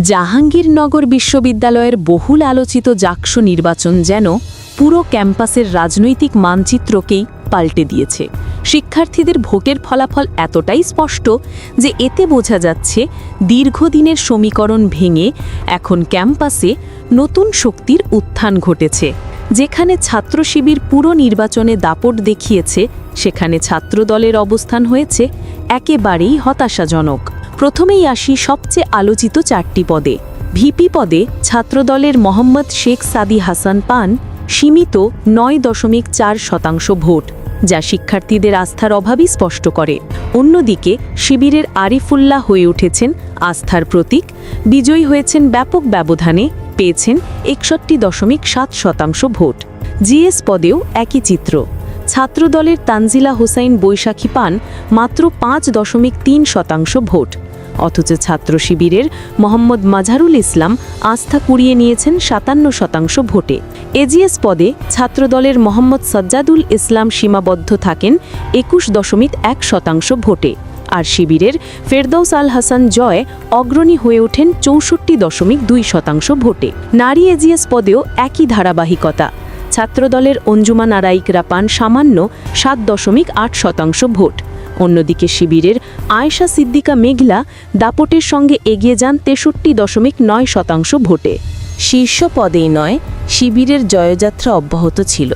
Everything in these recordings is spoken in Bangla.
জাহাঙ্গীরনগর বিশ্ববিদ্যালয়ের বহুল আলোচিত জাকসু নির্বাচন যেন পুরো ক্যাম্পাসের রাজনৈতিক মানচিত্রকেই পাল্টে দিয়েছে। শিক্ষার্থীদের ভোটের ফলাফল এতটাই স্পষ্ট যে এতে বোঝা যাচ্ছে দীর্ঘদিনের সমীকরণ ভেঙে এখন ক্যাম্পাসে নতুন শক্তির উত্থান ঘটেছে। যেখানে ছাত্র শিবির পুরো নির্বাচনে দাপট দেখিয়েছে, সেখানে ছাত্রদলের অবস্থান হয়েছে একেবারেই হতাশাজনক। প্রথমেই আসি সবচেয়ে আলোচিত চারটি পদে। ভিপি পদে ছাত্রদলের মোহাম্মদ শেখ সাদি হাসান পান সীমিত নয় দশমিক চার শতাংশ ভোট, যা শিক্ষার্থীদের আস্থার অভাবই স্পষ্ট করে। অন্যদিকে শিবিরের আরিফুল্লাহ হয়ে উঠেছেন আস্থার প্রতীক, বিজয়ী হয়েছেন ব্যাপক ব্যবধানে পেয়েছেন একষট্টি দশমিক সাত শতাংশ ভোট। জিএস পদেও একই চিত্র। ছাত্রদলের তানজিলা হোসাইন বৈশাখী পান মাত্র পাঁচ দশমিক তিন শতাংশ ভোট। অথচ ছাত্র শিবিরের মোহাম্মদ মাঝারুল ইসলাম আস্থা কুড়িয়ে নিয়েছেন সাতান্ন শতাংশ ভোটে। এজিএস পদে ছাত্রদলের মোহাম্মদ সজ্জাদুল ইসলাম সীমাবদ্ধ থাকেন একুশ দশমিক এক শতাংশ ভোটে। আর শিবিরের ফেরদৌস আল হাসান জয় অগ্রণী হয়ে ওঠেন চৌষট্টি দশমিক দুই শতাংশ ভোটে। নারী এজিএস পদেও একই ধারাবাহিকতা। ছাত্রদলের অঞ্জুমান আরাইকরা পান সামান্য সাত দশমিক আট শতাংশ ভোট। অন্যদিকে শিবিরের আয়েশা সিদ্দিকা মেঘলা দাপটের সঙ্গে এগিয়ে যান তেষট্টি দশমিক নয় শতাংশ ভোটে। শীর্ষ পদেই নয়, শিবিরের জয়যাত্রা অব্যাহত ছিল।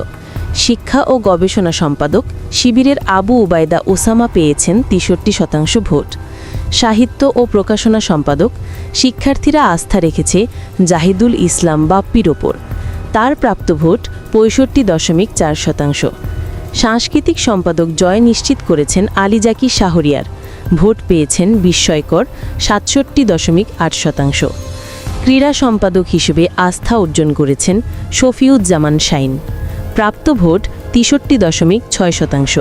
শিক্ষা ও গবেষণা সম্পাদক শিবিরের আবু উবায়দা ওসামা পেয়েছেন তেষট্টি শতাংশ ভোট। সাহিত্য ও প্রকাশনা সম্পাদক শিক্ষার্থীরা আস্থা রেখেছে জাহিদুল ইসলাম বাপ্পির ওপর। তার প্রাপ্ত ভোট পঁয়ষট্টি দশমিক চার শতাংশ। সাংস্কৃতিক সম্পাদক জয় নিশ্চিত করেছেন আলিজাকি শাহরিয়ার। ভোট পেয়েছেন বিস্ময়কর সাতষট্টি দশমিক আট শতাংশ। ক্রীড়া সম্পাদক হিসেবে আস্থা অর্জন করেছেন শফিউজ্জামান শাইন। প্রাপ্ত ভোট তেষট্টি দশমিক ছয় শতাংশ।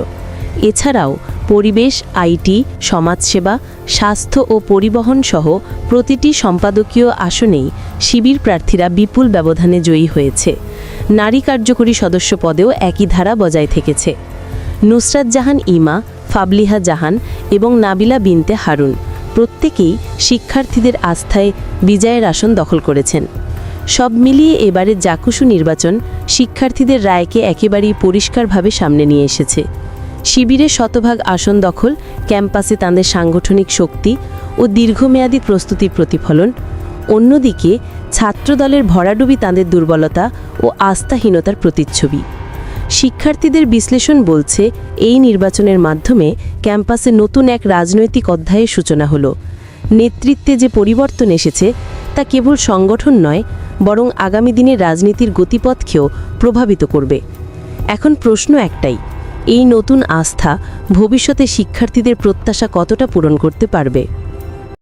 এছাড়াও পরিবেশ, আইটি, সমাজসেবা, স্বাস্থ্য ও পরিবহন সহ প্রতিটি সম্পাদকীয় আসনেই শিবির প্রার্থীরা বিপুল ব্যবধানে জয়ী হয়েছে। নারী কার্যকরী সদস্য পদেও একই ধারা বজায় থেকেছে। নুসরাত জাহান ইমা, ফাবলিহা জাহান এবং নাবিলা বিনতে হারুন প্রত্যেকেই শিক্ষার্থীদের আস্থায় বিজয়ের আসন দখল করেছেন। সব মিলিয়ে এবারে জাকুসু নির্বাচন শিক্ষার্থীদের রায়কে একেবারেই পরিষ্কারভাবে সামনে নিয়ে এসেছে। শিবিরের শতভাগ আসন দখল, ক্যাম্পাসে তাদের সাংগঠনিক শক্তি ও দীর্ঘমেয়াদী প্রস্তুতির প্রতিফলন। অন্যদিকে ছাত্রদলের ভরাডুবি তাঁদের দুর্বলতা ও আস্থাহীনতার প্রতিচ্ছবি। শিক্ষার্থীদের বিশ্লেষণ বলছে, এই নির্বাচনের মাধ্যমে ক্যাম্পাসে নতুন এক রাজনৈতিক অধ্যায়ের সূচনা হলো। নেতৃত্বে যে পরিবর্তন এসেছে, তা কেবল সংগঠন নয়, বরং আগামী দিনের রাজনীতির গতিপথকেও প্রভাবিত করবে। এখন প্রশ্ন একটাই, এই নতুন আস্থা ভবিষ্যতে শিক্ষার্থীদের প্রত্যাশা কতটা পূরণ করতে পারবে?